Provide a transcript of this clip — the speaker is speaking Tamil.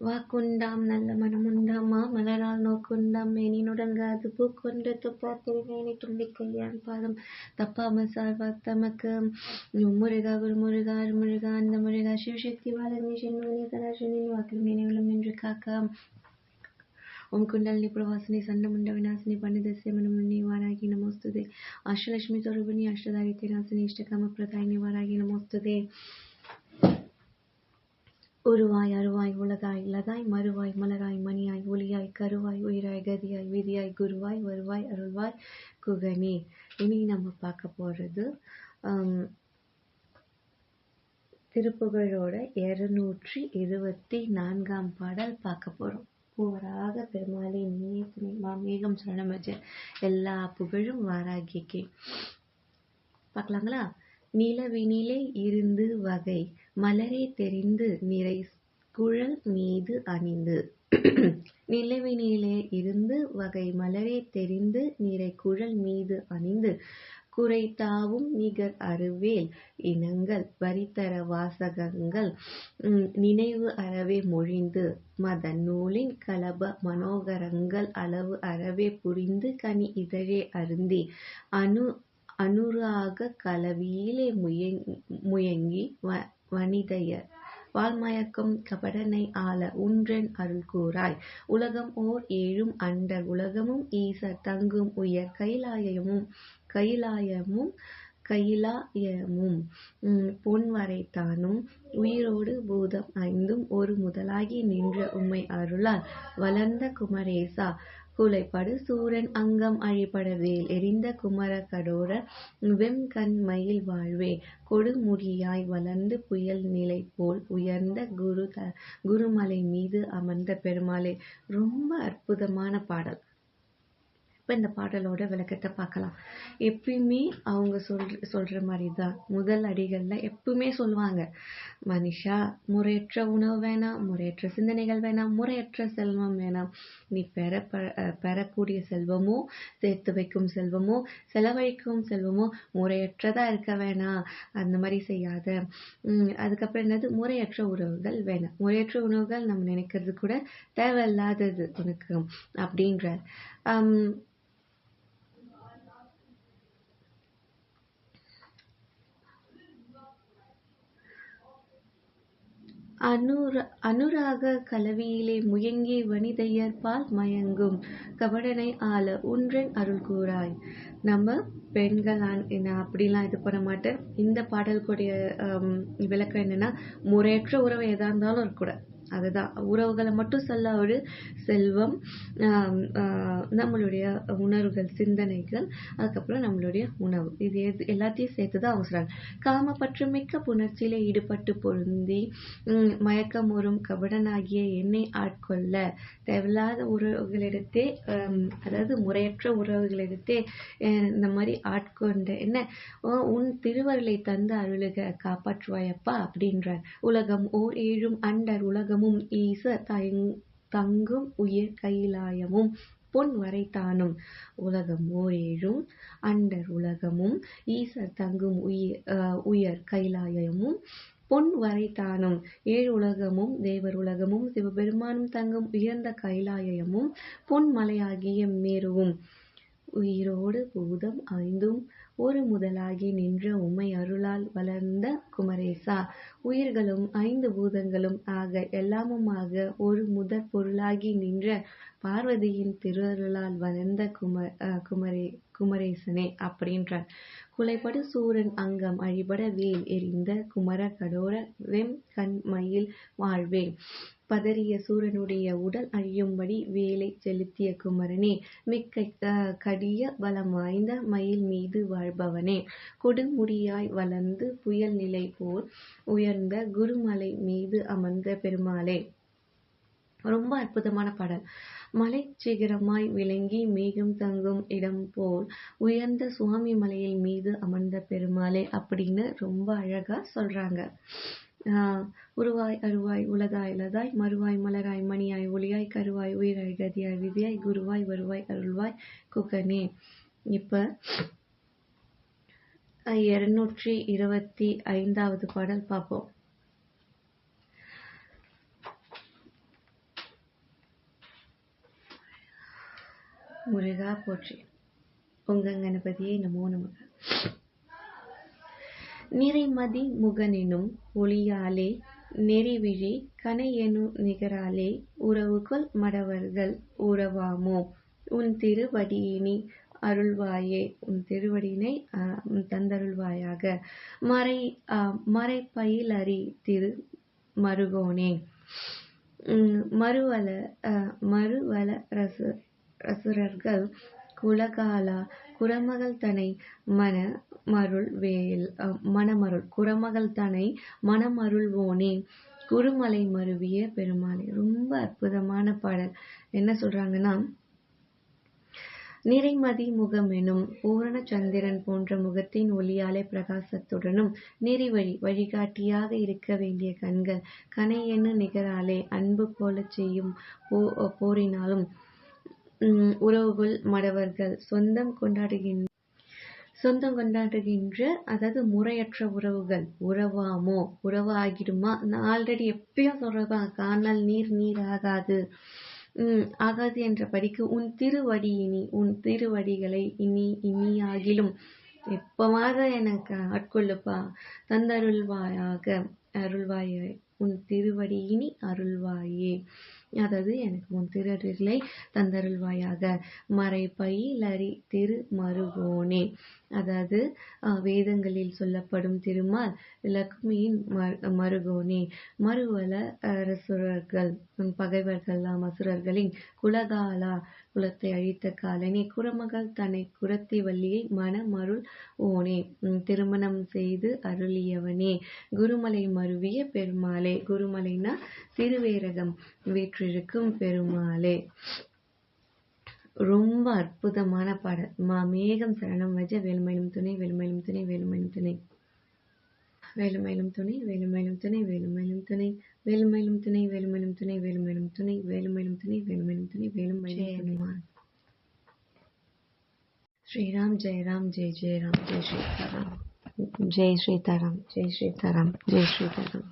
வாக்குண்டாம் நல்ல மனமுண்டாம் மாமலரால் நோக்குண்டாம் மேனி நுடங்காது பூக்கொண்டு துப்பாக்கில் மேனி தும்பிக்கையான் பாதம் தப்பாமல் சார்வார் தமக்கு முருகா குரு முருகா அருமுருகா அந்த முருகா சிவசக்தி வாழமி சென்மணி சதாசிவனின் வாக்கில் மேனிகளும் என்று காக்க ఓం కుండలిని ప్రవాసిని సన్నముండ వినాశిని పండితస్య మనముని వారాగి నమోస్తుతే అష్టలక్ష్మి స్వరూపిణి అష్టదాయితే నాశిని ఇష్టకామ ప్రదాయిని వారాగి నమోస్తుతే உருவாய் அருவாய் உலகாய் லதாய் மறுவாய் மலராய் மணியாய் ஒளியாய் கருவாய் உயிராய் கதியாய் விதியாய் குருவாய் வருவாய் அருள்வாய் குகனே இனி நம்ம பார்க்க போகிறது திருப்புகழோட இருநூற்றி இருபத்தி நான்காம் பாடல் பார்க்க போகிறோம் பூவராக பெருமாளே நீயே துணை. மாமேகம் சரணமஜ. எல்லா புகழும் வாராகிக்கே. பார்க்கலாங்களா? நிலவினிலே இருந்து வகை. மலரே தெரிந்து நிறை குழல் மீது அணிந்து. நிலவினிலே இருந்து வகை. மலரே தெரிந்து நிறை குழல் மீது அணிந்து. குறைத்தாவும் நிகர் அருவேல் இனங்கள். வரித்தர வாசகங்கள். நினைவு அறவே மொழிந்து. மத நூலின் கலப மனோகரங்கள் அளவு அறவே புரிந்து கனி இதழே அருந்தி. அணு அனுராக கலவியிலே முயங்கி வ- வனிதையர் வால்மயக்கம் கபடனை ஆள உன்றன் அருள் கூறாய். உலகம் ஓர் ஏழும் அண்டர். உலகமும் ஈசர். தங்கும் உயர். கைலாயமும் கைலாயமும் கைலாயமும். உம், பொன் வரைத்தானும். உயிரோடு பூதம் ஐந்தும் ஒரு முதலாகி நின்ற உம்மை அருளால். வளர்ந்த குமரேசா குலைப்படு. சூரன் அங்கம் அழிபட வேல் எரிந்த குமர கடோர வெம்கண் மயில் வாழ்வே. கொடுமுடியாய் வளர்ந்து புயல் நிலை போல் உயர்ந்த குரு த- குருமலை மீது அமர்ந்த பெருமாளே. ரொம்ப அற்புதமான பாடல். இப்போ இந்த பாடலோட விளக்கத்தை பார்க்கலாம். எப்பயுமே அவங்க சொல்ற சொல்ற மாதிரி தான் முதல் அடிகள்ல எப்பவுமே சொல்லுவாங்க மனுஷா முறையற்ற உணவு வேணாம் முறையற்ற சிந்தனைகள் வேணாம் முறையற்ற செல்வம் வேணாம். நீ பெற ப- பெறக்கூடிய செல்வமோ சேர்த்து வைக்கும் செல்வமோ செலவழிக்கும் செல்வமோ முறையற்றதா இருக்க வேணாம். அந்த மாதிரி செய்யாத. உம் அதுக்கப்புறம் என்னது? முறையற்ற உறவுகள் வேணாம். முறையற்ற உணவுகள் நம்ம நினைக்கிறது கூட தேவையில்லாதது உனக்கு. அப்படின்றார். ஆம், அனுர அனுராக கலவியிலே முயங்கி வனிதையர்பால் மயங்கும். கபடனை ஆள உன்றன் அருள் கூறாய். நம்ம பெண்கள் ஆண் என்ன அப்படிலாம் இது பண்ண மாட்டேன். இந்த பாடலுக்குடைய விளக்கம் என்னன்னா முறையற்ற உறவு எதா இருந்தாலும் இருக்கக்கூடாது. அதுதான். உறவுகளை மட்டும் சொல்லாவிடு செல்வம் நம்மளுடைய உணர்வுகள் சிந்தனைகள் அதுக்கப்புறம் நம்மளுடைய உணவு. இது எது எல்லாத்தையும் சேர்த்து தான் அவங்க சொல்கிறாங்க காமப்பற்று மிக்க புணர்ச்சியில் ஈடுபட்டு பொருந்தி மயக்கம் வரும் கபடனாகிய என்னை ஆட்கொள்ள. தேவையில்லாத உறவுகளிடத்தே அதாவது முறையற்ற உறவுகளிடத்தே இந்த மாதிரி ஆட்கொண்ட என்ன உன் திருவருளை தந்து அருளுக காப்பாற்றுவாயப்பா அப்படின்றார் உலகம் ஓர் ஏழும் அண்டர் உலகம் உலகமும் ஈச தங்கும் உயிர் கைலாயமும் பொன் வரைத்தானும். உலகம் ஓரேழும் ஏழும் அண்டர் உலகமும் ஈசர் தங்கும் உயிர் உயர் கைலாயமும் பொன் வரைத்தானும். ஏழு உலகமும் தேவர் உலகமும் சிவபெருமானும் தங்கும் உயர்ந்த கைலாயமும் பொன் மலையாகிய மேருவும். உயிரோடு பூதம் ஐந்தும் ஒரு முதலாகி நின்ற உமை அருளால் வளர்ந்த குமரேசா. உயிர்களும் ஐந்து பூதங்களும் ஆக எல்லாமுமாக ஒரு முதற் பொருளாகி நின்ற பார்வதியின் திருவருளால் வளர்ந்த கும குமரே குமரேசனே அப்படின்றார். குலைப்படு சூரன் அங்கம் அழிபட வேல் எறிந்த குமர கடோர வெம் கண் மயில் வாழ்வே. பதறிய சூரனுடைய உடல் அழியும்படி வேலை செலுத்திய குமரனே மிக்க அஹ், கடிய பலம் வாய்ந்த மயில் மீது வாழ்பவனே. கொடுமுடியாய் வளர்ந்து புயல் நிலை போல் உயர்ந்த குருமலை மீது அமர்ந்த பெருமாளே. ரொம்ப அற்புதமான பாடல். மலை சிகரமாய் விளங்கி மேகம் தங்கும் இடம் போல் உயர்ந்த சுவாமி மலையின் மீது அமர்ந்த பெருமாளே அப்படின்னு ரொம்ப அழகா சொல்றாங்க. உருவாய் அருவாய் உலதாய் லதாய் மறுவாய் மலராய் மணியாய் ஒளியாய் கருவாய் உயிராய் கதியாய் விதியாய் குருவாய் வருவாய் அருள்வாய் குகனே இப்போ இருநூற்றி இருபத்தி ஐந்தாவது பாடல் பார்ப்போம். முருகா போற்றி. உங்க கணபதியை நமோ நமக. நிறைமதி முகனெனும் ஒளியாலே நெறிவிழி கனையெனு நிகராலே உறவுகொள் மடவர்கள் உறவாமோ? உன் திருவடியினி அருள்வாயே. உன் திருவடியினை தந்தருள்வாயாக. மறை மறை மறைப்பயிலறி திரு மருகோனே. மறுவல மறுவல ரசு ரசுரர்கள் குலகாலா குரமகள் தனை மன மருள் வேல் மனமருள் மணமருள் குரமகள் தனை மனமருள்வோனே. குருமலை மருவிய பெருமாளே. ரொம்ப அற்புதமான பாடல். என்ன சொல்றாங்கன்னா நிறைமதி முகம் எனும் பூரண சந்திரன் போன்ற முகத்தின் ஒளியாலே பிரகாசத்துடனும் நெறிவழி வழிகாட்டியாக இருக்க வேண்டிய கண்கள் கனையென்னு நிகராலே அன்பு போல செய்யும் போ போரினாலும் உறவுகள் மடவர்கள் சொந்தம் கொண்டாடுகின்ற சொந்தம் கொண்டாடுகின்ற அதாவது முறையற்ற உறவுகள். உறவாமோ? உறவாகிடுமா? நான் ஆல்ரெடி எப்பயும் சொல்றதான் காணல் நீர் நீர் ஆகாது. உம் ஆகாது என்ற படிக்கு உன் திருவடியினி உன் திருவடிகளை இனி இனி ஆகிலும் எப்பவாவது எனக்கு ஆட்கொள்ளுப்பா தந்தருள்வாயாக அருள்வாயே. உன் திருவடியினி அருள்வாயே. அதாவது எனக்கு முன் திருஅருளை தந்தருள்வாயாக. மறைப்பயிலறி திருமருகோனே. அதாவது அஹ், வேதங்களில் சொல்லப்படும் திருமால் லக்ஷ்மியின் மரு- மருகோனே. மறுவல அரசுரர்கள் உன் பகைவர்கள்லாம் அசுரர்களின் குலகாலா குலத்தை அழித்த காலனே குரமகள் தன்னை குரத்தி வள்ளியை மனமருள் ஓனே. உம், திருமணம் செய்து அருளியவனே குருமலை மருவிய பெருமாளே. குருமலைனா திருவேரகம் வீற்றிருக்கும் பெருமாளே. ரொம்ப அற்புதமான பாடல். மா மேகம் சரணம் வஜ வேல்மயிலும் துணை வேல்மயிலும் துணை வேல்மயிலும் துணை. வேலுமயிலும் துணை வேலுமயிலும் துணை வேலுமயிலும் துணை வேலுமயிலும் துணை வேலுமயிலும் துணை வேலுமயிலும் துணை வேலுமயிலும் துணை வேலுமயிலும் துணை வேலுமயிலும் துணை. ஸ்ரீராம் ஜெய ராம் ஜெய ஜெய ராம் ஜெய் ஸ்ரீதாராம் ஜெய் ஸ்ரீதாராம் ஜெய் ஸ்ரீதாராம் ஜெய் ஸ்ரீதாராம்